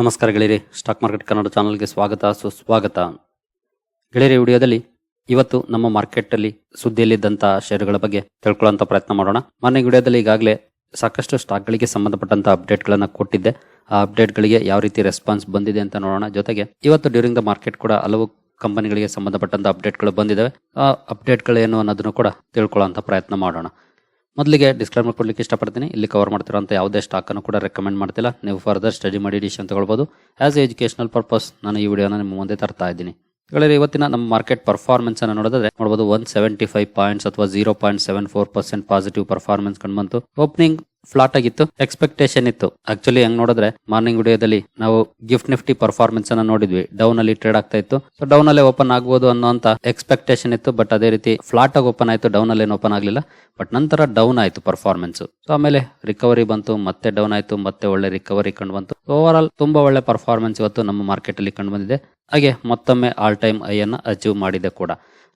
ನಮಸ್ಕಾರ ಗೆಳೆಯರಿ, stock market Kannada ಚಾನಲ್ಗೆ ಸ್ವಾಗತ, ಸುಸ್ವಾಗತ. ಗೆಳೆಯರಿ, ವಿಡಿಯೋದಲ್ಲಿ ಇವತ್ತು ನಮ್ಮ ಮಾರ್ಕೆಟ್ ಅಲ್ಲಿ ಸುದ್ದಿಯಲ್ಲಿದ್ದಂತಹ ಷೇರುಗಳ ಬಗ್ಗೆ ತಿಳ್ಕೊಳ್ಳುವಂತ ಪ್ರಯತ್ನ ಮಾಡೋಣ. ಮೊನ್ನೆ ವಿಡಿಯೋದಲ್ಲಿ ಈಗಾಗಲೇ ಸಾಕಷ್ಟು ಸ್ಟಾಕ್ ಗಳಿಗೆ ಸಂಬಂಧಪಟ್ಟಂತ ಅಪ್ಡೇಟ್ ಗಳನ್ನ ಕೊಟ್ಟಿದ್ದೆ. ಆ ಅಪ್ಡೇಟ್ ಗಳಿಗೆ ಯಾವ ರೀತಿ ರೆಸ್ಪಾನ್ಸ್ ಬಂದಿದೆ ಅಂತ ನೋಡೋಣ. ಜೊತೆಗೆ ಇವತ್ತು ಡ್ಯೂರಿಂಗ್ ದ ಮಾರ್ಕೆಟ್ ಕೂಡ ಹಲವು ಕಂಪನಿಗಳಿಗೆ ಸಂಬಂಧಪಟ್ಟಂತ ಅಪ್ಡೇಟ್ಗಳು ಬಂದಿದ್ದಾವೆ ಆ ಅಪ್ಡೇಟ್ ಗಳೇನು ಅನ್ನೋದನ್ನು ಕೂಡ ತಿಳ್ಕೊಳ್ಳುವಂತ ಪ್ರಯತ್ನ ಮಾಡೋಣ. ಮೊದಲಿಗೆ ಡಿಸ್ಕ್ಲೈಮರ್ ಕೊಡಲಿಕ್ಕೆ ಇಷ್ಟಪಡ್ತೀನಿ. ಇಲ್ಲಿ ಕವರ್ ಮಾಡ್ತಿರೋಂಥ ಯಾವುದೇ ಸ್ಟಾಕನ್ನು ಕೂಡ ರೆಕಮೆಂಡ್ ಮಾಡ್ತಿಲ್ಲ. ನೀವು ಫರ್ದರ್ ಸ್ಟಡಿ ಮಾಡಿ ಡಿಸಿಷನ್ ತಗೊಳ್ಬೋದು. ಎ ಎಜುಕೇಶನಲ್ ಪರ್ಪಸ್ ನಾನು ಈ ವಿಡಿಯೋನ ನಿಮ್ಮ ಮುಂದೆ ತರ್ತಾ ಇದ್ದೀನಿ. ಗೆಳೆಯರೆ, ಇವತ್ತಿನ ನಮ್ಮ ಮಾರ್ಕೆಟ್ ಪರ್ಫಾರ್ಮೆನ್ಸ್ ಅನ್ನು ನೋಡಿದ್ರೆ ನೋಡಬಹುದು ಒನ್ ಸೆವೆಂಟಿ ಫೈವ್ ಪಾಯಿಂಟ್ಸ್ ಅಥವಾ zero point seven four percent positive performance ಕಂಡು ಬಂತು. ಓಪನಿಂಗ್ ಫ್ಲಾಟ್ ಆಗಿತ್ತು. ಎಕ್ಸ್ಪೆಕ್ಟೇಷನ್ ಇತ್ತು. ಆಕ್ಚುಲಿ ಹೆಂಗ್ ನೋಡಿದ್ರೆ ಮಾರ್ನಿಂಗ್ ವಿಡಿಯೋದಲ್ಲಿ ನಾವು ಗಿಫ್ಟ್ ನಿಫ್ಟಿ ಪರ್ಫಾರ್ಮೆನ್ಸ್ ಅನ್ನ ನೋಡಿದ್ವಿ. ಡೌನ್ ಅಲ್ಲಿ ಟ್ರೇಡ್ ಆಗ್ತಾ ಇತ್ತು. ಸೊ ಡೌನ್ ಅಲ್ಲೇ ಓಪನ್ ಆಗ್ಬೋದು ಅನ್ನೋಂತ ಎಕ್ಸ್ಪೆಕ್ಟೇಷನ್ ಇತ್ತು. ಬಟ್ ಅದೇ ರೀತಿ ಫ್ಲಾಟ್ ಆಗಿ ಓಪನ್ ಆಯ್ತು. ಡೌನ್ ಅಲ್ಲಿ ಓಪನ್ ಆಗಲಿಲ್ಲ. ಬಟ್ ನಂತರ ಡೌನ್ ಆಯ್ತು ಪರ್ಫಾರ್ಮೆನ್ಸ್ ಸೊ ಆಮೇಲೆ ರಿಕವರಿ ಬಂತು. ಮತ್ತೆ ಡೌನ್ ಆಯ್ತು. ಮತ್ತೆ ಒಳ್ಳೆ ರಿಕವರಿ ಕಂಡು ಬಂತು. ಓವರ್ ಆಲ್ ತುಂಬಾ ಒಳ್ಳೆ ಪರ್ಫಾರ್ಮೆನ್ಸ್ ಇವತ್ತು ನಮ್ಮ ಮಾರ್ಕೆಟ್ ಅಲ್ಲಿ ಕಂಡು ಬಂದಿದೆ. ಹಾಗೆ ಮತ್ತೊಮ್ಮೆ ಆಲ್ ಟೈಮ್ ಐ ಅನ್ನ ಅಚೀವ್ ಮಾಡಿದೆ ಕೂಡ.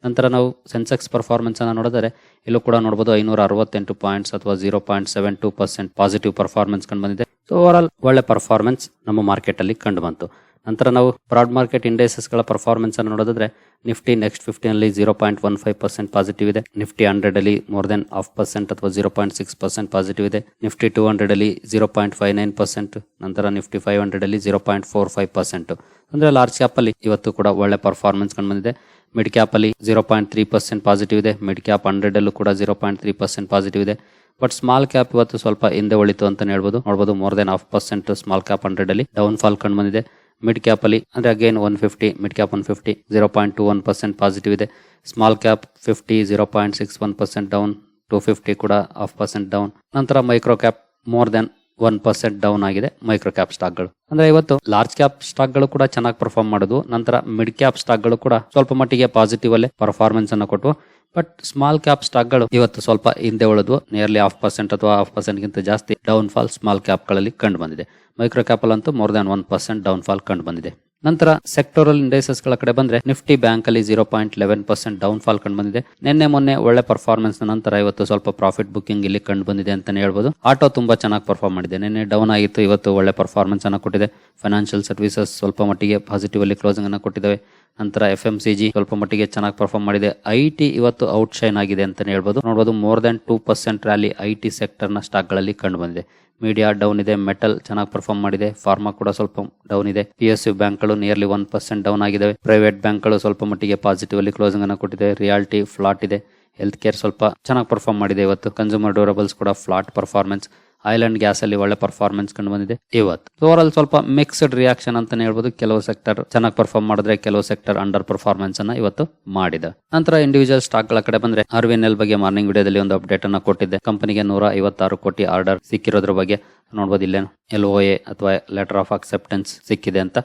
ನಂತರ ನಾವು ಸೆನ್ಸೆಕ್ಸ್ ಪರ್ಫಾರ್ಮೆನ್ಸನ್ನು ನೋಡಿದರೆ, ಇಲ್ಲೂ ಕೂಡ ನೋಡ್ಬೋದು ಐನೂರ ಅರವತ್ತೆಂಟು ಪಾಯಿಂಟ್ಸ್ ಅಥವಾ zero point seven two percent positive performance ಕಂಡು ಬಂದಿದೆ. ಸೊ ಓವರ್ ಆಲ್ ಒಳ್ಳೆ ಪರ್ಫಾರ್ಮೆನ್ಸ್ ನಮ್ಮ ಮಾರ್ಕೆಟಲ್ಲಿ ಕಂಡು ಬಂತು. ನಂತರ ನಾವು ಬ್ರಾಡ್ ಮಾರ್ಕೆಟ್ ಇಂಡೈಸಸ್ಗಳ ಪರ್ಫಾರ್ಮೆನ್ಸ್ ಅನ್ನು ನೋಡೋದಾದ್ರೆ ನಿಫ್ಟಿ ನೆಕ್ಸ್ಟ್ ಫಿಫ್ಟಿ ಅಲ್ಲಿ zero point one five percent positive ಇದೆ. ನಿಫ್ಟಿ ಹಂಡ್ರೆಡ್ ಅಲ್ಲಿ ಮೋರ್ ದೆನ್ ಹಾಫ್ ಪರ್ಸೆಂಟ್ ಅಥವಾ zero point six percent positive ಇದೆ. ನಿಫ್ಟಿ ಟೂ ಹಂಡ್ರೆಡ್ ಅಲ್ಲಿ zero point five nine percent ನಂತರ Nifty five hundred ಅಲ್ಲಿ zero point four five percent ಅಂದ್ರೆ large cap ಅಲ್ಲಿ ಇವತ್ತು ಕೂಡ ಒಳ್ಳೆ ಪರ್ಫಾರ್ಮೆನ್ಸ್ ಕಂಡು ಬಂದಿದೆ. ಮಿಡ್ ಕ್ಯಾಪ್ ಅಲ್ಲಿ zero point three percent positive ಇದೆ. ಮಿಡ್ ಕ್ಯಾಪ್ ಹಂಡ್ರೆಡ್ ಅಲ್ಲೂ ಕೂಡ zero point three percent positive ಇದೆ. ಬಟ್ ಸ್ಮಾಲ್ ಕ್ಯಾಪ್ ಇವತ್ತು ಸ್ವಲ್ಪ ಹಿಂದೆ ಉಳಿತು ಅಂತ ಹೇಳ್ಬೋದು. ನೋಡಬಹುದು more than half percent small cap hundred ಅಲ್ಲಿ ಡೌನ್ ಫಾಲ್ ಕಂಡು ಬಂದಿದೆ. ಮಿಡ್ ಕ್ಯಾಪ್ ಅಲ್ಲಿ. ಅಂದ್ರೆ again one fifty mid cap one fifty zero point two one percent positive ಇದೆ. Small cap fifty zero point six one percent down two fifty ಕೂಡ half percent down ನಂತರ micro cap more than one percent down ಆಗಿದೆ micro cap ಸ್ಟಾಕ್ಗಳು ಅಂದ್ರೆ ಇವತ್ತು large cap ಸ್ಟಾಕ್ಗಳು ಕೂಡ ಚೆನ್ನಾಗಿ ಪರ್ಫಾರ್ಮ್ ಮಾಡೋದು. ನಂತರ ಮಿಡ್ ಕ್ಯಾಪ್ ಸ್ಟಾಕ್ಗಳು ಕೂಡ ಸ್ವಲ್ಪ ಮಟ್ಟಿಗೆ ಪಾಸಿಟಿವ್ ಅಲ್ಲೇ ಪರ್ಫಾರ್ಮೆನ್ಸ್ ಅನ್ನು ಕೊಟ್ಟು ಬಟ್ ಸ್ಮಾಲ್ ಕ್ಯಾಪ್ ಸ್ಟಾಕ್ಗಳು ಇವತ್ತು ಸ್ವಲ್ಪ ಹಿಂದೆ ಉಳಿದು ನಿಯರ್ಲಿ ಹಾಫ್ ಪರ್ಸೆಂಟ್ ಅಥವಾ ಹಾಫ್ ಪರ್ಸೆಂಟ್ ಗಿಂತ ಜಾಸ್ತಿ ಡೌನ್ ಫಾಲ್ ಸ್ಮಾಲ್ ಕ್ಯಾಪ್ಗಳಲ್ಲಿ ಕಂಡು ಬಂದಿದೆ. ಮೈಕ್ರೋ ಕ್ಯಾಪಲ್ ಅಂತೂ more than one percent down fall ಕಂಡು ಬಂದಿದೆ. ನಂತರ ಸೆಕ್ಟೋರಲ್ ಇಂಡೈಸಸ್ಗಳ ಕಡೆ ಬಂದ್ರೆ ನಿಫ್ಟಿ ಬ್ಯಾಂಕ್ ಅಲ್ಲಿ zero point eleven percent down fall ಕಂಡು ಬಂದಿದೆ. ನಿನ್ನೆ ಮೊನ್ನೆ ಒಳ್ಳೆ ಪರ್ಫಾರ್ಮೆನ್ಸ್ ನಂತರ ಇವತ್ತು ಸ್ವಲ್ಪ ಪ್ರಾಫಿಟ್ ಬುಕಿಂಗ್ ಇಲ್ಲಿ ಕಂಡು ಬಂದಿದೆ ಅಂತಾನೆ ಹೇಳ್ಬೋದು. ಆಟೋ ತುಂಬಾ ಚೆನ್ನಾಗಿ ಪರ್ಫಾರ್ಮ್ ಮಾಡಿದೆ. ನಿನ್ನೆ ಡೌನ್ ಆಗಿತ್ತು, ಇವತ್ತು ಒಳ್ಳೆ ಪರ್ಫಾರ್ಮೆನ್ಸ್ ಅನ್ನ ಕೊಟ್ಟಿದೆ. ಫೈನಾನ್ಷಿಯಲ್ ಸರ್ವಿಸಸ್ ಸ್ವಲ್ಪ ಮಟ್ಟಿಗೆ ಪಾಸಿಟಿವ್ ಅಲ್ಲಿ ಕ್ಲೋಸಿಂಗ್ ಅನ್ನ ಕೊಟ್ಟಿದ್ದಾವೆ. ನಂತರ ಎಫ್ ಎಂ ಸಿ ಜಿ ಸ್ವಲ್ಪ ಮಟ್ಟಿಗೆ ಚೆನ್ನಾಗಿ ಪರ್ಫಾರ್ಮ್ ಮಾಡಿದೆ. ಐ ಟಿ ಇವತ್ತು ಔಟ್ ಶೈನ್ ಆಗಿದೆ ಅಂತಾನೆ ಹೇಳ್ಬೋದು. ನೋಡಬಹುದು more than two percent rally I T ಸೆಕ್ಟರ್ನ ಸ್ಟಾಕ್ಗಳಲ್ಲಿ ಕಂಡು ಬಂದಿದೆ. ಮೀಡಿಯಾ ಡೌನ್ ಇದೆ ಮೆಟಲ್ ಚೆನ್ನಾಗಿ ಪರ್ಫಾರ್ಮ್ ಮಾಡಿದೆ ಫಾರ್ಮಾ ಕೂಡ ಸ್ವಲ್ಪ ಡೌನ್ ಇದೆ. ಪಿ ಎಸ್ ಯು ಬ್ಯಾಂಕ್ಗಳು ನಿಯರ್ಲಿ ಒನ್ ಪರ್ಸೆಂಟ್ ಡೌನ್ ಆಗಿದೆ ಪ್ರೈವೇಟ್ ಬ್ಯಾಂಕ್ಗಳು ಸ್ವಲ್ಪ ಮಟ್ಟಿಗೆ ಪಾಸಿಟಿವ್ ಅಲ್ಲಿ ಕ್ಲೋಸಿಂಗ್ ಅನ್ನು ಕೊಟ್ಟಿದೆ. ರಿಯಾಲಿಟಿ ಫ್ಲಾಟ್ ಇದೆ. ಹೆಲ್ತ್ ಕೇರ್ ಸ್ವಲ್ಪ ಚೆನ್ನಾಗಿ ಪರ್ಫಾರ್ಮ್ ಮಾಡಿದೆ ಇವತ್ತು. ಕನ್ಸ್ಯೂಮರ್ ಡ್ಯೂರಬಲ್ಸ್ ಕೂಡ flat performance oil and gas ಅಲ್ಲಿ ಒಳ್ಳೆ ಪರ್ಫಾರ್ಮೆನ್ಸ್ ಕಂಡು ಬಂದಿದೆ ಇವತ್ತು. ಓವರ್ ಆಲ್ ಸ್ವಲ್ಪ ಮಿಕ್ಸ್ಡ್ ರಿಯಾಕ್ಷನ್ ಅಂತಾನೆ ಹೇಳ್ಬೋದು. ಕೆಲವು ಸೆಕ್ಟರ್ ಚೆನ್ನಾಗಿ ಪರ್ಫಾರ್ಮ್ ಮಾಡಿದ್ರೆ ಕೆಲವು ಸೆಕ್ಟರ್ ಅಂಡರ್ ಪರ್ಫಾರ್ಮೆನ್ಸ್ ಅನ್ನ ಇವತ್ತು ಮಾಡಿದೆ. ನಂತರ ಇಂಡಿವಿಜುವಲ್ ಸ್ಟಾಕ್ಗಳ ಕಡೆ ಬಂದ್ರೆ ಅರ್ವಿನ್ ಎಲ್ ಬಗ್ಗೆ ಮಾರ್ನಿಂಗ್ ವಿಡಿಯೋದಲ್ಲಿ ಒಂದು ಅಪ್ಡೇಟ್ ಅನ್ನ ಕೊಟ್ಟಿದ್ದೆ. ಕಂಪನಿಗೆ ನೂರ ಐವತ್ತಾರು ಕೋಟಿ ಆರ್ಡರ್ ಸಿಕ್ಕಿರೋದ್ರ ಬಗ್ಗೆ ನೋಡ್ಬೋದು ಇಲ್ಲೇನು. ಎಲ್ ಒ ಎ ಅಥವಾ ಲೆಟರ್ ಆಫ್ ಅಕ್ಸೆಪ್ಟೆನ್ಸ್ ಸಿಕ್ಕಿದೆ ಅಂತ.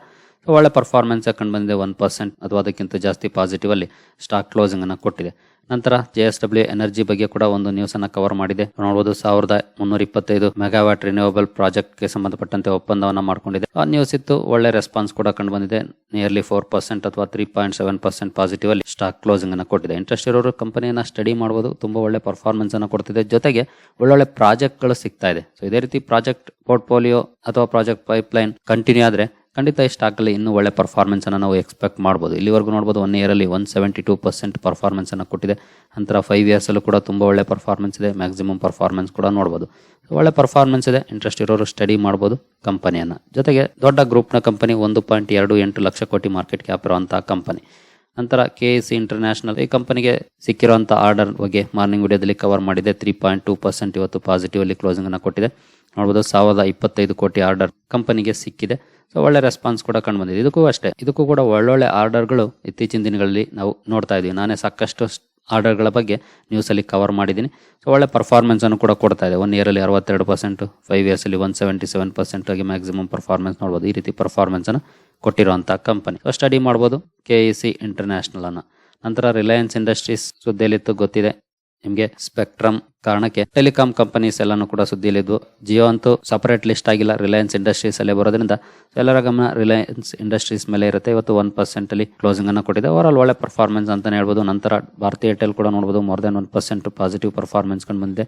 ಒಳ್ಳೆ ಪರ್ಫಾರ್ಮೆನ್ಸ್ ಕಂಡು ಬಂದಿದೆ. ಒನ್ ಪರ್ಸೆಂಟ್ ಅಥವಾ ಅದಕ್ಕಿಂತ ಜಾಸ್ತಿ ಪಾಸಿಟಿವ್ ಅಲ್ಲಿ ಸ್ಟಾಕ್ ಕ್ಲೋಸಿಂಗ್ ಅನ್ನ ಕೊಟ್ಟಿದೆ. ನಂತರ ಜೆ ಎಸ್ ಡಬ್ಲ್ಯೂ ಎನರ್ಜಿ ಬಗ್ಗೆ ಕೂಡ ಒಂದು ನ್ಯೂಸ್ ಅನ್ನ ಕವರ್ ಮಾಡಿದೆ. ನೋಡಬಹುದು ಸಾವಿರದ ಮುನ್ನೂರ ಇಪ್ಪತ್ತೈದು ಮೆಗಾವ್ಯಾಟ್ ರಿನ್ಯೂವಬಲ್ ಪ್ರಾಜೆಕ್ಟ್ಗೆ ಸಂಬಂಧಪಟ್ಟಂತೆ ಒಪ್ಪಂದವನ್ನ ಮಾಡಿಕೊಂಡಿದೆ. ಆ ನ್ಯೂಸ್ ಇತ್ತು, ಒಳ್ಳೆ ರೆಸ್ಪಾನ್ಸ್ ಕೂಡ ಕಂಡು ಬಂದಿದೆ ನಿಯರ್ಲಿ ಫೋರ್ ಪರ್ಸೆಂಟ್ ಅಥವಾ three point seven percent positive ಅಲ್ಲಿ ಸ್ಟಾಕ್ ಕ್ಲೋಸಿಂಗ್ ಅನ್ನ ಕೊಟ್ಟಿದೆ. ಇಂಟ್ರೆಸ್ಟ್ ಇರೋರು ಕಂಪನಿಯನ್ನ ಸ್ಟಡಿ ಮಾಡಬಹುದು ತುಂಬಾ ಒಳ್ಳೆ ಪರ್ಫಾರ್ಮೆನ್ಸ್ ಅನ್ನ ಕೊಡ್ತಿದೆ. ಜೊತೆಗೆ ಒಳ್ಳೊಳ್ಳೆ ಪ್ರಾಜೆಕ್ಟ್ಗಳು ಸಿಗ್ತಾ ಇದೆ. ಸೊ ಇದೇ ರೀತಿ ಪ್ರಾಜೆಕ್ಟ್ ಪೋರ್ಟ್ಫೋಲಿಯೋ ಅಥವಾ ಪ್ರಾಜೆಕ್ಟ್ ಪೈಪ್ಲೈನ್ ಕಂಟಿನ್ಯೂ ಆದ್ರೆ ಖಂಡಿತ ಈ ಸ್ಟಾಕ್ ಅಲ್ಲಿ ಇನ್ನೂ ಒಳ್ಳೆ ಪರ್ಫಾರ್ಮೆನ್ಸನ್ನು ನಾವು ಎಕ್ಸ್ಪೆಕ್ಟ್ ಮಾಡ್ಬೋದು. ಇಲ್ಲಿವರೆಗೂ ನೋಡ್ಬೋದು ಒನ್ ಇಯರಲ್ಲಿ ಒನ್ ಸೆವೆಂಟಿ ಟೂ ಪರ್ಸೆಂಟ್ ಪರ್ಫಾರ್ಮೆನ್ಸನ್ನು ಕೊಟ್ಟಿದೆ. ನಂತರ ಫೈವ್ ಇಯರ್ಸಲ್ಲೂ ಕೂಡ ತುಂಬ ಒಳ್ಳೆ ಪರ್ಫಾರ್ಮೆನ್ಸ್ ಇದೆ. ಮ್ಯಾಕ್ಸಿಮಮ್ ಪರ್ಫಾರ್ಮೆನ್ಸ್ ಕೂಡ ನೋಡ್ಬೋದು. ಒಳ್ಳೆ ಪರ್ಫಾರ್ಮೆನ್ಸ್ ಇದೆ. ಇಂಟ್ರೆಸ್ಟ್ ಇರೋರು ಸ್ಟಡಿ ಮಾಡ್ಬೋದು ಕಂಪನಿಯನ್ನು ಜೊತೆಗೆ ದೊಡ್ಡ ಗ್ರೂಪ್ನ ಕಂಪನಿ ಒಂದು ಪಾಯಿಂಟ್ ಎರಡು ಎಂಟು ಲಕ್ಷ ಕೋಟಿ ಮಾರ್ಕೆಟ್ ಕ್ಯಾಪ್ ಇರುವಂತಹ ಕಂಪನಿ ನಂತರ ಕೆ ಎಸ್ ಇಂಟರ್ನ್ಯಾಷನಲ್ ಈ ಕಂಪನಿಗೆ ಸಿಕ್ಕಿರುವಂತಹ ಆರ್ಡರ್ ಬಗ್ಗೆ ಮಾರ್ನಿಂಗ್ ವಿಡಿಯೋದಲ್ಲಿ ಕವರ್ ಮಾಡಿದೆ. ತ್ರೀ ಪಾಯಿಂಟ್ ಟೂ ಪರ್ಸೆಂಟ್ ಇವತ್ತು ಪಾಸಿಟಿವ್ ಅಲ್ಲಿ ಕ್ಲೋಸಿಂಗ್ ಅನ್ನು ಕೊಟ್ಟಿದೆ. ನೋಡಬಹುದು ಸಾವಿರದ ಇಪ್ಪತ್ತೈದು ಕೋಟಿ ಆರ್ಡರ್ ಕಂಪನಿಗೆ ಸಿಕ್ಕಿದೆ. ಸೊ ಒಳ್ಳೆ ರೆಸ್ಪಾನ್ಸ್ ಕೂಡ ಕಂಡು ಬಂದಿದೆ. ಇದಕ್ಕೂ ಅಷ್ಟೇ. ಇದಕ್ಕೂ ಕೂಡ ಒಳ್ಳೊಳ್ಳೆ ಆರ್ಡರ್ಗಳು ಇತ್ತೀಚಿನ ದಿನಗಳಲ್ಲಿ ನಾವು ನೋಡ್ತಾ ಇದೀವಿ. ನಾನೇ ಸಾಕಷ್ಟು ಆರ್ಡರ್ಗಳ ಬಗ್ಗೆ ನ್ಯೂಸಲ್ಲಿ ಕವರ್ ಮಾಡಿದ್ದೀನಿ. ಸೊ ಒಳ್ಳೆ ಪರ್ಫಾರ್ಮೆನ್ಸನ್ನು ಕೂಡ ಕೊಡ್ತಾ ಇದೆ. ಒನ್ ಇಯರಲ್ಲಿ ಅರವತ್ತೆರಡು ಪರ್ಸೆಂಟು ಫೈವ್ ಇಯರ್ಸಲ್ಲಿ ಒನ್ ಸೆವೆಂಟಿ ಸೆವೆನ್ ಪರ್ಸೆಂಟ್ ಆಗಿ ಮ್ಯಾಕ್ಸಿಮಮ್ ಪರ್ಫಾರ್ಮೆನ್ಸ್ ನೋಡ್ಬೋದು. ಈ ರೀತಿ ಪರ್ಫಾರ್ಮೆನ್ಸನ್ನು ಕೊಟ್ಟಿರುವಂಥ ಕಂಪನಿ ಸೊ ಸ್ಟಡಿ ಮಾಡ್ಬೋದು. ಕೆ ಇ ಸಿ ಇಂಟರ್ನ್ಯಾಷನಲನ್ನು ನಂತರ ರಿಲಯನ್ಸ್ ಇಂಡಸ್ಟ್ರೀಸ್ ಸುದ್ದಿಯಲ್ಲಿತ್ತು, ಗೊತ್ತಿದೆ. ನಿಮಗೆ ಸ್ಪೆಕ್ಟ್ರಮ್ ಕಾರಣಕ್ಕೆ ಟೆಲಿಕಾಂ ಕಂಪನೀಸ್ ಎಲ್ಲಾನು ಕೂಡ ಸುದ್ದಿಯಲ್ಲಿದ್ವು. ಜಿಯೋ ಅಂತೂ ಸಪರೇಟ್ ಲಿಸ್ಟ್ ಆಗಿಲ್ಲ. ರಿಲಯನ್ಸ್ ಇಂಡಸ್ಟ್ರೀಸ್ ಅಲ್ಲೇ ಬರೋದ್ರಿಂದ ಎಲ್ಲರ ಗಮನ ರಿಲಯನ್ಸ್ ಇಂಡಸ್ಟ್ರೀಸ್ ಮೇಲೆ ಇರುತ್ತೆ. ಇವತ್ತು ಒನ್ ಪರ್ಸೆಂಟ್ ಅಲ್ಲಿ ಕ್ಲೋಸಿಂಗ್ ಅನ್ನು ಕೊಟ್ಟಿದೆ. ಓವರ್ ಆಲ್ ಒಳ್ಳೆ ಪರ್ಫಾರ್ಮೆನ್ಸ್ ಅಂತಾನೆ ಹೇಳ್ಬೋದು. ನಂತರ ಭಾರತೀಯ ಏರ್ಟೆಲ್ ಕೂಡ ನೋಡಬಹುದು more than one percent positive performance ಕಂಡು ಬಂದಿದೆ.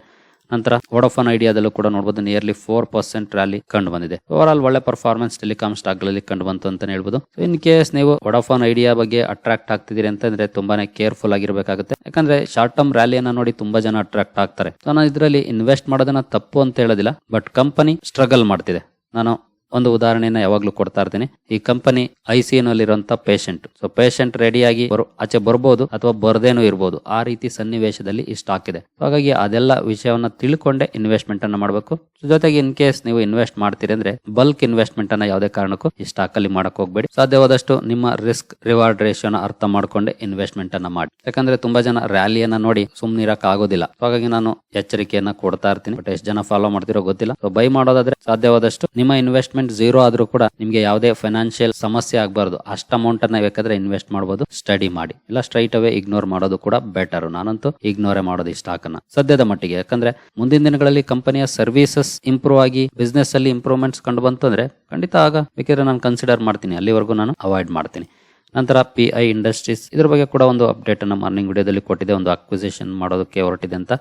ನಂತರ ವೋಡಫೋನ್ ಐಡಿಯಾದಲ್ಲೂ ಕೂಡ ನೋಡಬಹುದು ನಿಯರ್ಲಿ ಫೋರ್ ಪರ್ಸೆಂಟ್ ರ್ಯಾಲಿ ಕಂಡು ಬಂದಿದೆ ಓವರ್ ಆಲ್ ಒಳ್ಳೆ ಪರ್ಫಾರ್ಮೆನ್ಸ್ ಟೆಲಿಕಾಂ ಸ್ಟಾಕ್ಗಳಲ್ಲಿ ಕಂಡು ಬಂತು ಅಂತಾನೆ ಹೇಳ್ಬೋದು ಇನ್ ಕೇಸ್ ನೀವು ವೋಡಫೋನ್ ಐಡಿಯಾ ಬಗ್ಗೆ ಅಟ್ರಾಕ್ಟ್ ಆಗ್ತಿದ್ದೀರಿ ಅಂತಂದ್ರೆ ತುಂಬಾನೇ ಕೇರ್ಫುಲ್ ಆಗಿರ್ಬೇಕಾಗುತ್ತೆ. ಯಾಕಂದ್ರೆ ಶಾರ್ಟ್ ಟರ್ಮ್ ರ್ಯಾಲಿಯನ್ನ ನೋಡಿ ತುಂಬಾ ಜನ ಅಟ್ರಾಕ್ಟ್ ಆಗ್ತಾರೆ. ನಾನು ಇದರಲ್ಲಿ ಇನ್ವೆಸ್ಟ್ ಮಾಡೋದನ್ನ ತಪ್ಪು ಅಂತ ಹೇಳೋದಿಲ್ಲ ಬಟ್ ಕಂಪನಿ ಸ್ಟ್ರಗಲ್ ಮಾಡ್ತಿದೆ. ನಾನು ಒಂದು ಉದಾಹರಣೆಯನ್ನ ಯಾವಾಗ್ಲೂ ಕೊಡ್ತಾ ಇರ್ತೀನಿ. ಈ ಕಂಪನಿ ಐ ಸಿ ನಲ್ಲಿರುವಂತ ಪೇಷಂಟ್ ಸೊ ಪೇಷಂಟ್ ರೆಡಿಯಾಗಿ ಆಚೆ ಬರ್ಬೋದು ಅಥವಾ ಬರದೇನು ಇರ್ಬೋದು. ಆ ರೀತಿ ಸನ್ನಿವೇಶದಲ್ಲಿ ಈ ಸ್ಟಾಕ್ ಇದೆ. ಹಾಗಾಗಿ ಅದೆಲ್ಲ ವಿಷಯವನ್ನ ತಿಳ್ಕೊಂಡೆ ಇನ್ವೆಸ್ಟ್ಮೆಂಟ್ ಅನ್ನ ಮಾಡಬೇಕು. ಜೊತೆಗೆ ಇನ್ ಕೇಸ್ ನೀವು ಇನ್ವೆಸ್ಟ್ ಮಾಡ್ತೀರಿ ಅಂದ್ರೆ ಬಲ್ಕ್ ಇನ್ವೆಸ್ಟ್ಮೆಂಟ್ ಅನ್ನ ಯಾವುದೇ ಕಾರಣಕ್ಕೂ ಈ ಸ್ಟಾಕ್ ಅಲ್ಲಿ ಮಾಡಕ್ ಹೋಗ್ಬೇಡಿ. ಸಾಧ್ಯವಾದಷ್ಟು ನಿಮ್ಮ ರಿಸ್ಕ್ ರಿವಾರ್ಡ್ ರೇಷಿಯೋನ ಅರ್ಥ ಮಾಡ್ಕೊಂಡೆ ಇನ್ವೆಸ್ಟ್ಮೆಂಟ್ ಅನ್ನ ಮಾಡಿ. ಯಾಕಂದ್ರೆ ತುಂಬಾ ಜನ ರ್ಯಾಲಿಯನ್ನ ನೋಡಿ ಸುಮ್ನಿರಕ್ ಆಗೋದಿಲ್ಲ. ಹಾಗಾಗಿ ನಾನು ಎಚ್ಚರಿಕೆಯನ್ನ ಕೊಡ್ತಾ ಇರ್ತೀನಿ. ಬಟ್ ಎಷ್ಟು ಜನ ಫಾಲೋ ಮಾಡ್ತಿರೋ ಗೊತ್ತಿಲ್ಲ. ಬೈ ಮಾಡೋದಾದ್ರೆ ಸಾಧ್ಯವಾದಷ್ಟು ನಿಮ್ಮ ಇನ್ವೆಸ್ಟ್ಮೆಂಟ್ ಝೀರೋ ಆದ್ರೂ ಕೂಡ ನಿಮ್ಗೆ ಯಾವುದೇ ಫೈನಾನ್ಷಿಯಲ್ ಸಮಸ್ಯೆ ಆಗಬಾರ್ದು. ಅಷ್ಟು ಅಮೌಂಟ್ ಅನ್ನ ಬೇಕಾದ್ರೆ ಇನ್ವೆಸ್ಟ್ ಮಾಡಬಹುದು ಸ್ಟಡಿ ಮಾಡಿ. ಇಲ್ಲ ಸ್ಟ್ರೈಟ್ ಅವೇ ಇಗ್ನೋರ್ ಮಾಡೋದು ಕೂಡ ಬೆಟರ್ ನಾನಂತೂ ಇಗ್ನೋರೇ ಮಾಡೋದು ಈ ಸ್ಟಾಕ್ ಅನ್ನ. ಸದ್ಯದ ಮಟ್ಟಿಗೆ. ಯಾಕಂದ್ರೆ ಮುಂದಿನ ದಿನಗಳಲ್ಲಿ ಕಂಪನಿಯ ಸರ್ವಿಸಸ್ ಇಂಪ್ರೂವ್ ಆಗಿ ಬಿಸ್ನೆಸ್ ಅಲ್ಲಿ ಇಂಪ್ರೂವ್ಮೆಂಟ್ಸ್ ಕಂಡು ಬಂತು ಅಂದ್ರೆ ಖಂಡಿತ ಆಗ, ಬೇಕಿದ್ರೆ ನಾನು ಕನ್ಸಿಡರ್ ಮಾಡ್ತೀನಿ. ಅಲ್ಲಿವರೆಗೂ ನಾನು ಅವಾಯ್ಡ್ ಮಾಡ್ತೀನಿ. ನಂತರ ಪಿ ಐ ಇಂಡಸ್ಟ್ರೀಸ್ ಇದ್ರ ಬಗ್ಗೆ ಕೂಡ ಒಂದು ಅಪ್ಡೇಟ್ ಅನ್ನು ಮಾರ್ನಿಂಗ್ ವಿಡಿಯೋದಲ್ಲಿ ಕೊಟ್ಟಿದೆ. ಒಂದು ಅಕ್ವಿಸಿಷನ್ ಮಾಡೋದಕ್ಕೆ ಹೊರಟಿದೆ ಅಂತ.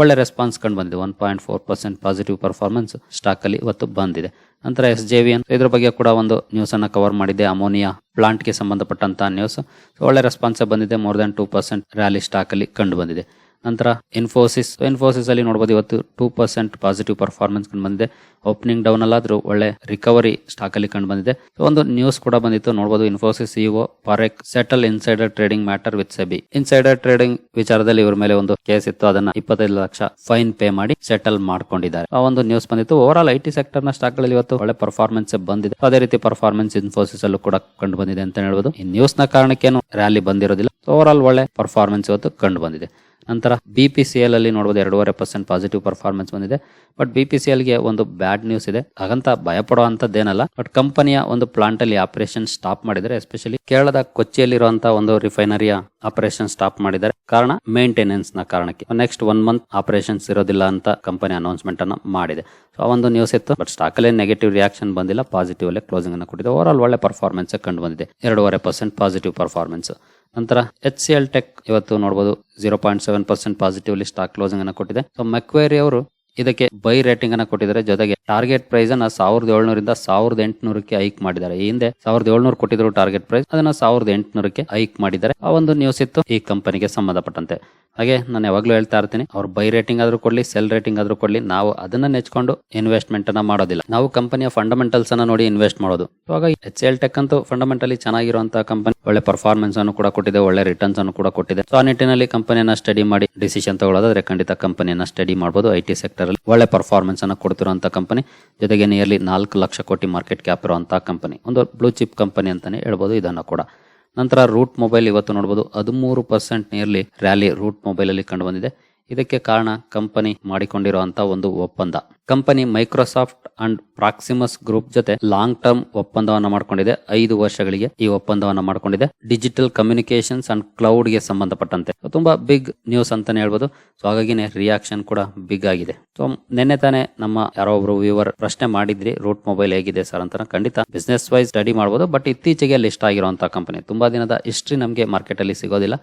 ಒಳ್ಳೆ ರೆಸ್ಪಾನ್ಸ್ ಕಂಡು ಬಂದಿದೆ. One point four percent positive performance stock ಅಲ್ಲಿ ಇವತ್ತು ಬಂದಿದೆ. ನಂತರ ಎಸ್ ಜೆ ವಿ ಎನ್ ಇದ್ರ ಬಗ್ಗೆ ಕೂಡ ಒಂದು ನ್ಯೂಸ್ ಅನ್ನು ಕವರ್ ಮಾಡಿದೆ. ಅಮೋನಿಯಾ ಪ್ಲಾಂಟ್ಗೆ ಸಂಬಂಧಪಟ್ಟಂತ ನ್ಯೂಸ್ ಒಳ್ಳೆ ರೆಸ್ಪಾನ್ಸ್ ಬಂದಿದೆ. More than two percent rally stock ಅಲ್ಲಿ ಕಂಡು ಬಂದಿದೆ. ನಂತರ ಇನ್ಫೋಸಿಸ್ ಇನ್ಫೋಸಿಸ್ ಅಲ್ಲಿ ನೋಡಬಹುದು ಇವತ್ತು ಟೂ ಪರ್ಸೆಂಟ್ ಪಾಸಿಟಿವ್ ಪರ್ಫಾರ್ಮೆನ್ಸ್ ಕಂಡು ಬಂದಿದೆ. ಓಪನಿಂಗ್ ಡೌನ್ ಅಲ್ಲಾದ್ರೂ ಒಳ್ಳೆ ರಿಕವರಿ ಸ್ಟಾಕ್ ಅಲ್ಲಿ ಕಂಡು ಬಂದಿದೆ. ಒಂದು ನ್ಯೂಸ್ ಕೂಡ ಬಂದಿತ್ತು. ನೋಡಬಹುದು Infosys CEO Parekh settle insider trading matter with SEBI insider trading ವಿಚಾರದಲ್ಲಿ ಇವರ ಮೇಲೆ ಒಂದು ಕೇಸ್ ಇತ್ತು. ಅದನ್ನ ಇಪ್ಪತ್ತೈದು ಲಕ್ಷ ಫೈನ್ ಪೇ ಮಾಡಿ ಸೆಟಲ್ ಮಾಡ್ಕೊಂಡಿದ್ದಾರೆ. ಆ ಒಂದು ನ್ಯೂಸ್ ಬಂದಿತ್ತು. ಓವರ್ ಆಲ್ ಐ ಸೆಕ್ಟರ್ನ ಸ್ಟಾಕ್ಗಳಲ್ಲಿ ಇವತ್ತು ಒಳ್ಳೆ ಪರ್ಫಾರ್ಮೆನ್ಸ್ ಬಂದಿದೆ. ಅದೇ ರೀತಿ ಪರ್ಫಾರ್ಮೆನ್ಸ್ ಇನ್ಫೋಸಿಸ್ ಅಲ್ಲೂ ಕೂಡ ಕಂಡು ಬಂದಿದೆ ಅಂತ ಹೇಳ್ಬೋದು. ಈ ನ್ಯೂಸ್ನ ಕಾರಣಕ್ಕೇನು ರ್ಯಾಲಿ ಬಂದಿರೋದಿಲ್ಲ. ಓವರ್ ಆಲ್ ಒಳ್ಳೆ ಪರ್ಫಾರ್ಮೆನ್ಸ್ ಇವತ್ತು ಕಂಡು ಬಂದಿದೆ. ನಂತರ ಬಿ ಪಿ ಸಿ ಎಲ್ ಅಲ್ಲಿ ನೋಡಬಹುದು ಎರಡೂವರೆ ಪರ್ಸೆಂಟ್ ಪಾಸಿಟಿವ್ ಪರ್ಫಾರ್ಮೆನ್ಸ್ ಬಂದಿದೆ. ಬಟ್ ಬಿ ಪಿ ಸಿ ಎಲ್ಗೆ ಒಂದು ಬ್ಯಾಡ್ ನ್ಯೂಸ್ ಇದೆ. ಹಾಗಂತ ಭಯಪಡೋ ಅಂತದ್ದೇನಲ್ಲ ಬಟ್ ಕಂಪನಿಯ ಒಂದು ಪ್ಲಾಂಟ್ ಅಲ್ಲಿ ಆಪರೇಷನ್ ಸ್ಟಾಪ್ ಮಾಡಿದರೆ ಎಸ್ಪೆಷಲಿ ಕೇರಳದ ಕೊಚ್ಚಿಯಲ್ಲಿರುವಂತಹ ಒಂದು ರಿಫೈನರಿಯ ಆಪರೇಷನ್ ಸ್ಟಾಪ್ ಮಾಡಿದ್ದಾರೆ. ಕಾರಣ ಮೇಂಟೆನೆನ್ಸ್ನ ಕಾರಣಕ್ಕೆ. ನೆಕ್ಸ್ಟ್ ಒನ್ ಮಂತ್ ಆಪರೇಷನ್ಸ್ ಇರೋದಿಲ್ಲ ಅಂತ ಕಂಪನಿ ಅನೌನ್ಸ್ಮೆಂಟ್ ಅನ್ನ ಮಾಡಿದೆ. ಸೊ ಆ ಒಂದು ನ್ಯೂಸ್ ಇತ್ತು. ಬಟ್ ಸ್ಟಾಕ್ ಅಲ್ಲಿ ನೆಗೆಟಿವ್ ರಿಯಾಕ್ಷನ್ ಬಂದಿಲ್ಲ. ಪಾಸಿಟಿವ್ ಅಲ್ಲೇ ಕ್ಲೋಸಿಂಗ್ ಅನ್ನು ಕೊಟ್ಟಿದೆ. ಓವರ್ ಆಲ್ ಒಳ್ಳೆ ಪರ್ಫಾರ್ಮೆನ್ಸ್ ಕಂಡು ಬಂದಿದೆ. ಎರಡೂವರೆ ಪರ್ಸೆಂಟ್ ಪಾಸಿಟಿವ್ ಪರ್ಫಾರ್ಮೆನ್ಸ್ ನಂತರ ಎಚ್ ಸಿ ಎಲ್ ಟೆಕ್ ಇವತ್ತು ನೋಡಬಹುದು zero point seven percent positively stock closing ಅನ್ನು ಕೊಟ್ಟಿದೆ. ಸೊ ಮೆಕ್ವೇರಿ ಅವರು ಇದಕ್ಕೆ ಬೈ ರೇಟಿಂಗ್ ಅನ್ನ ಕೊಟ್ಟಿದ್ದಾರೆ. ಜೊತೆಗೆ ಟಾರ್ಗೆಟ್ ಪ್ರೈಸ್ ಅನ್ನ ಸಾವಿರದ ಏಳ್ನೂರಿಂದ ಸಾವಿರದ ಎಂಟುನೂರಕ್ಕೆ ಹೈಕ್ ಮಾಡಿದ್ದಾರೆ. ಈ ಹಿಂದೆ ಸಾವಿರದ ಏಳ್ನೂರು ಕೊಟ್ಟಿದ್ರು ಟಾರ್ಗೆಟ್ ಪ್ರೈಸ್ ಅದನ್ನ ಸಾವಿರದ ಎಂಟುನೂರಕ್ಕೆ ಹೈಕ್ ಮಾಡಿದ್ದಾರೆ. ಆ ಒಂದು ನ್ಯೂಸ್ ಇತ್ತು ಈ ಕಂಪನಿಗೆ ಸಂಬಂಧಪಟ್ಟಂತೆ. ಹಾಗೆ ನಾನು ಯಾವಾಗ್ಲೂ ಹೇಳ್ತಾ ಇರ್ತೀನಿ, ಅವ್ರ ಬೈ ರೇಟಿಂಗ್ ಆದ್ರೂ ಕೊಡ್ಲಿ, ಸೆಲ್ ರೇಟಿಂಗ್ ಆದ್ರೂ ಕೊಡ್ಲಿ, ನಾವು ಅದನ್ನ ನೆಚ್ಕೊಂಡು ಇನ್ವೆಸ್ಟ್ಮೆಂಟ್ ಅನ್ನ ಮಾಡೋದಿಲ್ಲ. ನಾವು ಕಂಪನಿಯ ಫಂಡಮೆಂಟಲ್ಸ್ ಅನ್ನ ನೋಡಿ ಇನ್ವೆಸ್ಟ್ ಮಾಡೋದು. ಇವಾಗ ಎಚ್ ಎಲ್ ಟೆಕ್ ಅಂತೂ ಫಂಡಮೆಂಟಲಿ ಚೆನ್ನಾಗಿರುವಂತಹ ಕಂಪನಿ ಒಳ್ಳೆ ಪರ್ಫಾರ್ಮೆನ್ಸ್ ಅನ್ನು ಕೂಡ ಕೊಟ್ಟಿದೆ, ಒಳ್ಳೆ ರಿಟರ್ನ್ಸ್ ಅನ್ನು ಕೂಡ ಕೊಟ್ಟಿದೆ. ಸೊ ಆ ನಿಟ್ಟಿನಲ್ಲಿ ಕಂಪನಿಯನ್ನ ಸ್ಟಡಿ ಮಾಡಿ ಡಿಸಿಷನ್ ತಗೊಳ್ಳೋದಾದ್ರೆ ಖಂಡಿತ ಕಂಪನಿಯನ್ನ ಸ್ಟಡಿ ಮಾಡಬಹುದು ಐ ಟಿ ಸೆಕ್ಟರ್ ಅಲ್ಲಿ ಒಳ್ಳೆ ಪರ್ಫಾರ್ಮೆನ್ಸ್ ಅನ್ನು ಕೊಡ್ತಿರುವಂತಹ ಕಂಪನಿ ಜೊತೆಗೆ ನಿಯರ್ಲಿ ನಾಲ್ಕು ಲಕ್ಷ ಕೋಟಿ ಮಾರ್ಕೆಟ್ ಕ್ಯಾಪ್ ಇರುವಂತಹ ಕಂಪನಿ ಒಂದು ಬ್ಲೂ ಚಿಪ್ ಕಂಪನಿ ಅಂತಾನೆ ಹೇಳ್ಬೋದು, ಇದನ್ನ ಕೂಡ. ನಂತರ ರೂಟ್ ಮೊಬೈಲ್ ಇವತ್ತು ನೋಡಬಹುದು ಹದಿಮೂರು percent nearly rally Route Mobile ಅಲ್ಲಿ ಕಂಡು ಬಂದಿದೆ. ಇದಕ್ಕೆ ಕಾರಣ ಕಂಪನಿ ಮಾಡಿಕೊಂಡಿರುವಂತಹ ಒಂದು ಒಪ್ಪಂದ. Company Microsoft and Proximus group ಜೊತೆ ಲಾಂಗ್ ಟರ್ಮ್ ಒಪ್ಪಂದವನ್ನು ಮಾಡಿಕೊಂಡಿದೆ. ಐದು ವರ್ಷಗಳಿಗೆ ಈ ಒಪ್ಪಂದವನ್ನು ಮಾಡಿಕೊಂಡಿದೆ. ಡಿಜಿಟಲ್ ಕಮ್ಯುನಿಕೇಶನ್ಸ್ ಅಂಡ್ ಕ್ಲೌಡ್ಗೆ ಸಂಬಂಧಪಟ್ಟಂತೆ ತುಂಬಾ ಬಿಗ್ ನ್ಯೂಸ್ ಅಂತಾನೆ ಹೇಳ್ಬೋದು. ಸೊ, ಹಾಗಾಗಿನೇ ರಿಯಾಕ್ಷನ್ ಕೂಡ ಬಿಗ್ ಆಗಿದೆ. ಸೊ, ನಿನ್ನೆ ತಾನೇ ನಮ್ಮ ಯಾರೋ ಒಬ್ರು ವ್ಯೂವರ್ ಪ್ರಶ್ನೆ ಮಾಡಿದ್ರಿ, ರೂಟ್ ಮೊಬೈಲ್ ಹೇಗಿದೆ ಸರ್ ಅಂತ ಖಂಡಿತ ಬಿಸ್ನೆಸ್ ವೈಸ್ ಸ್ಟಡಿ ಮಾಡಬಹುದು ಬಟ್ ಇತ್ತೀಚೆಗೆ ಲಿಸ್ಟ್ ಆಗಿರುವಂತಹ ಕಂಪನಿ. ತುಂಬಾ ದಿನದ ಹಿಸ್ಟ್ರಿ ನಮಗೆ ಮಾರ್ಕೆಟ್ ಅಲ್ಲಿ ಸಿಗೋದಿಲ್ಲ.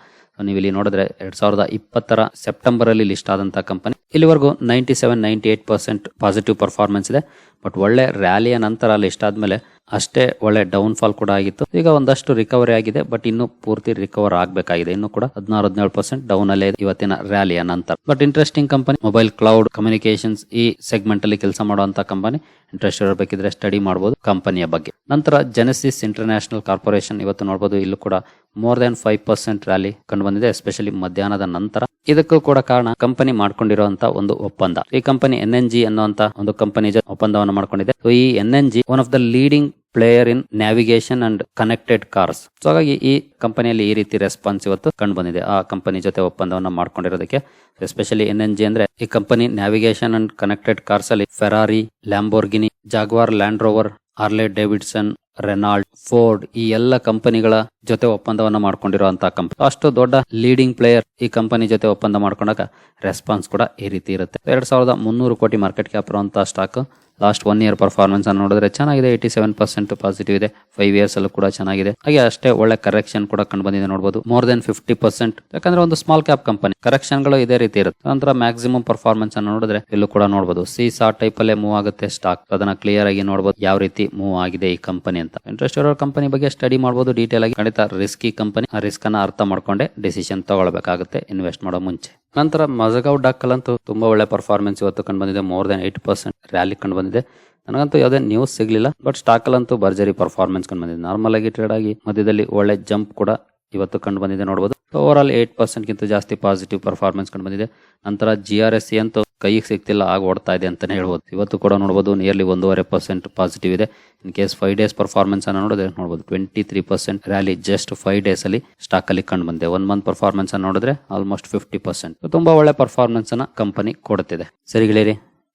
ನೀವು ಇಲ್ಲಿ ನೋಡಿದ್ರೆ ಎರಡ್ ಸಾವಿರದ ಇಪ್ಪತ್ತರ ಸೆಪ್ಟೆಂಬರ್ ಅಲ್ಲಿ ಲಿಸ್ಟ್ ಆದಂತ ಕಂಪನಿ ಇಲ್ಲಿವರೆಗೂ ninety seven ninety eight percent positive performance ಇದೆ. ಬಟ್ ಒಳ್ಳೆ ರ್ಯಾಲಿಯ ನಂತರ ಲಿಸ್ಟ್ ಆದ್ಮೇಲೆ ಅಷ್ಟೇ ಒಳ್ಳೆ ಡೌನ್ ಫಾಲ್ ಕೂಡ ಆಗಿತ್ತು. ಈಗ ಒಂದಷ್ಟು ರಿಕವರಿ ಆಗಿದೆ. ಬಟ್ ಇನ್ನು ಪೂರ್ತಿ ರಿಕವರ್ ಆಗಬೇಕಾಗಿದೆ. ಇನ್ನು ಕೂಡ ಹದಿನಾರು, ಹದಿನೇಳು ಪರ್ಸೆಂಟ್ ಡೌನ್ ಅಲ್ಲೇ ಇವತ್ತಿನ ರ್ಯಾಲಿಯ ನಂತರ. But interesting company mobile cloud communications ಈ ಸೆಗ್ಮೆಂಟ್ ಅಲ್ಲಿ ಕೆಲಸ ಮಾಡುವಂತ ಕಂಪನಿ ಇಂಟ್ರೆಸ್ಟ್ ಇರಬೇಕಿದ್ರೆ ಸ್ಟಡಿ ಮಾಡಬಹುದು ಕಂಪನಿಯ ಬಗ್ಗೆ. ನಂತರ ಜೆನೆಸಿಸ್ ಇಂಟರ್ನ್ಯಾಷನಲ್ ಕಾರ್ಪೊರೇಷನ್ ಇವತ್ತು ನೋಡಬಹುದು ಇಲ್ಲೂ ಕೂಡ more than five percent rally ಕಂಡು ಬಂದಿದೆ ಎಸ್ಪೆಷಲಿ ಮಧ್ಯಾಹ್ನದ ನಂತರ. ಇದಕ್ಕೂ ಕೂಡ ಕಾರಣ ಕಂಪನಿ ಮಾಡ್ಕೊಂಡಿರುವಂತ ಒಂದು ಒಪ್ಪಂದ. ಈ ಕಂಪನಿ ಎನ್ ಎನ್ ಜಿ ಅನ್ನುವಂತ ಒಂದು ಕಂಪನಿ ಒಪ್ಪಂದವನ್ನು ಮಾಡ್ಕೊಂಡಿದೆ. ಈ N N G one of the leading player in navigation and connected cars. So ಹಾಗಾಗಿ ಈ ಕಂಪನಿಯಲ್ಲಿ ಈ ರೀತಿ ರೆಸ್ಪಾನ್ಸ್ ಇವತ್ತು ಕಂಡು ಬಂದಿದೆ ಆ ಕಂಪನಿ ಜೊತೆ ಒಪ್ಪಂದವನ್ನು ಮಾಡ್ಕೊಂಡಿರೋದಕ್ಕೆ ಎಸ್ಪೆಷಲಿ ಎನ್ ಎನ್ ಅಂದ್ರೆ ಈ company navigation and connected cars ಅಲ್ಲಿ Ferrari Lamborghini Jaguar Land Rover Harley Davidson Renault Ford ಈ ಎಲ್ಲ ಕಂಪನಿಗಳ ಜೊತೆ ಒಪ್ಪಂದವನ್ನು ಮಾಡ್ಕೊಂಡಿರುವಂತಹ ಕಂಪನಿ ಅಷ್ಟು ದೊಡ್ಡ ಲೀಡಿಂಗ್ ಪ್ಲೇಯರ್ ಈ ಕಂಪನಿ ಜೊತೆ ಒಪ್ಪಂದ ಮಾಡ್ಕೊಂಡಾಗ ರೆಸ್ಪಾನ್ಸ್ ಕೂಡ ಈ ರೀತಿ ಇರುತ್ತೆ. ಎರಡ್ ಸಾವಿರದ ಮುನ್ನೂರು ಕೋಟಿ ಮಾರ್ಕೆಟ್ ಕ್ಯಾಪ್ ಇರುವಂತಹ stock last one year performance ಅನ್ನು ನೋಡಿದ್ರೆ ಚೆನ್ನಾಗಿದೆ. ಏಯ್ಟಿ ಸೆವೆನ್ ಪರ್ಸೆಂಟ್ ಪಾಸಿಟಿವ್ ಇದೆ. ಫೈವ್ ಇಯರ್ಸ್ ಅಲ್ಲೂ ಕೂಡ ಚೆನ್ನಾಗಿದೆ. ಹಾಗೆ ಅಷ್ಟೇ ಒಳ್ಳೆ ಕರೆಕ್ಷನ್ ಕೂಡ ಕಂಡು ಬಂದಿದೆ ನೋಡಬಹುದು ಮೋರ್ ದೆನ್ ಫಿಫ್ಟಿ ಪರ್ಸೆಂಟ್ ಯಾಕಂದ್ರೆ ಒಂದು ಸ್ಮಾಲ್ ಕ್ಯಾಪ್ ಕಂಪನಿ ಕರೆಕ್ಷನ್ಗಳು ಇದೇ ರೀತಿ ಇರುತ್ತೆ. ನಂತರ ಮ್ಯಾಕ್ಸಿಮಮ್ ಪರ್ಫಾರ್ಮೆನ್ಸ್ ಅನ್ನು ನೋಡಿದ್ರೆ ಇಲ್ಲೂ ಕೂಡ ನೋಡಬಹುದು ಸಿ ಸಾ ಟೈಪ್ ಅಲ್ಲೇ ಮೂವ್ ಆಗುತ್ತೆ ಸ್ಟಾಕ್ ಅದನ್ನ ಕ್ಲಿಯರ್ ಆಗಿ ನೋಡಬಹುದು ಯಾವ ರೀತಿ ಮೂವ್ ಆಗಿದೆ ಈ ಕಂಪನಿ ಅಂತ. ಇಂಟ್ರೆಸ್ಟ್ ಇರೋ ಕಂಪನಿ ಬಗ್ಗೆ ಸ್ಟಡಿ ಮಾಡಬಹುದು ಡೀಟೇಲ್ ಆಗಿ ಖಂಡಿತ ರಿಸ್ಕಿ ಕಂಪನಿ ಆ ರಿಸ್ಕ್ ಅನ್ನ ಅರ್ಥ ಮಾಡ್ಕೊಂಡೆ ಡಿಸಿಷನ್ ತಗೊಳ್ಬೇಕಾಗುತ್ತೆ. ಇನ್ವೆಸ್ಟ್ ಮಾಡೋ ಮುಂಚೆ. ನಂತರ ಮಜಗಾವ್ ಡಾಕ್ ಅಂತೂ ತುಂಬಾ ಒಳ್ಳೆ ಪರ್ಫಾರ್ಮೆನ್ಸ್ ಇವತ್ತು ಕಂಡು ಬಂದಿದೆ. More than eight percent rally ಕಂಡು ನನಗಂತೂ ಯಾವುದೇ ನ್ಯೂಸ್ ಸಿಗ್ಲಿಲ್ಲ ಬಟ್ ಸ್ಟಾಕ್ ಅಲ್ಲಂತೂ ಭರ್ಜರಿ ಪರ್ಫಾರ್ಮೆನ್ಸ್ ಕಂಡು ಬಂದಿದೆ. ನಾರ್ಮಲ್ ಆಗಿ ಟ್ರೇಡ್ ಆಗಿ ಮಧ್ಯದಲ್ಲಿ ಒಳ್ಳೆ ಜಂಪ್ ಕೂಡ ಇವತ್ತು ಕಂಡು ಬಂದಿದೆ ನೋಡಬಹುದು ಓವರ್ ಆಲ್ ಏಟ್ ಪರ್ಸೆಂಟ್ಗಿಂತ ಜಾಸ್ತಿ ಪಾಸಿಟಿವ್ ಪರ್ಫಾರ್ಮೆನ್ಸ್ ಕಂಡು ಬಂದಿದೆ. ನಂತರ ಜಿ ಆರ್ ಎಸ್ ಸಿ ಅಂತೂ ಕೈಗೆ ಸಿಗ್ತಿಲ್ಲ, ಆಗ ಓಡ್ತಾ ಇದೆ ಅಂತಾನೆ ಹೇಳ್ಬೋದು. ಇವತ್ತು ಕೂಡ ನೋಡಬಹುದು ನಿಯರ್ಲಿ ಒಂದೂವರೆ ಪರ್ಸೆಂಟ್ ಪಾಸಿಟಿವ್ ಇದೆ. In case five days performance ಅನ್ನು ನೋಡಿದ್ರೆ ನೋಡಬಹುದು twenty three percent rally just five days ಅಲ್ಲಿ ಸ್ಟಾಕ್ ಅಲ್ಲಿ ಕಂಡು ಬಂದಿದೆ. ಒನ್ ಮಂತ್ ಪರ್ಫಾರ್ಮೆನ್ಸ್ ಅನ್ನು ನೋಡಿದ್ರೆ ಆಲ್ಮೋಸ್ಟ್ ಫಿಫ್ಟಿ ಪರ್ಸೆಂಟ್ ತುಂಬಾ ಒಳ್ಳೆ ಪರ್ಫಾರ್ಮೆನ್ಸ್ ಅನ್ನ ಕಂಪನಿ ಕೊಡುತ್ತಿದೆ. ಸರಿ ಗೆಳೆಯರಿ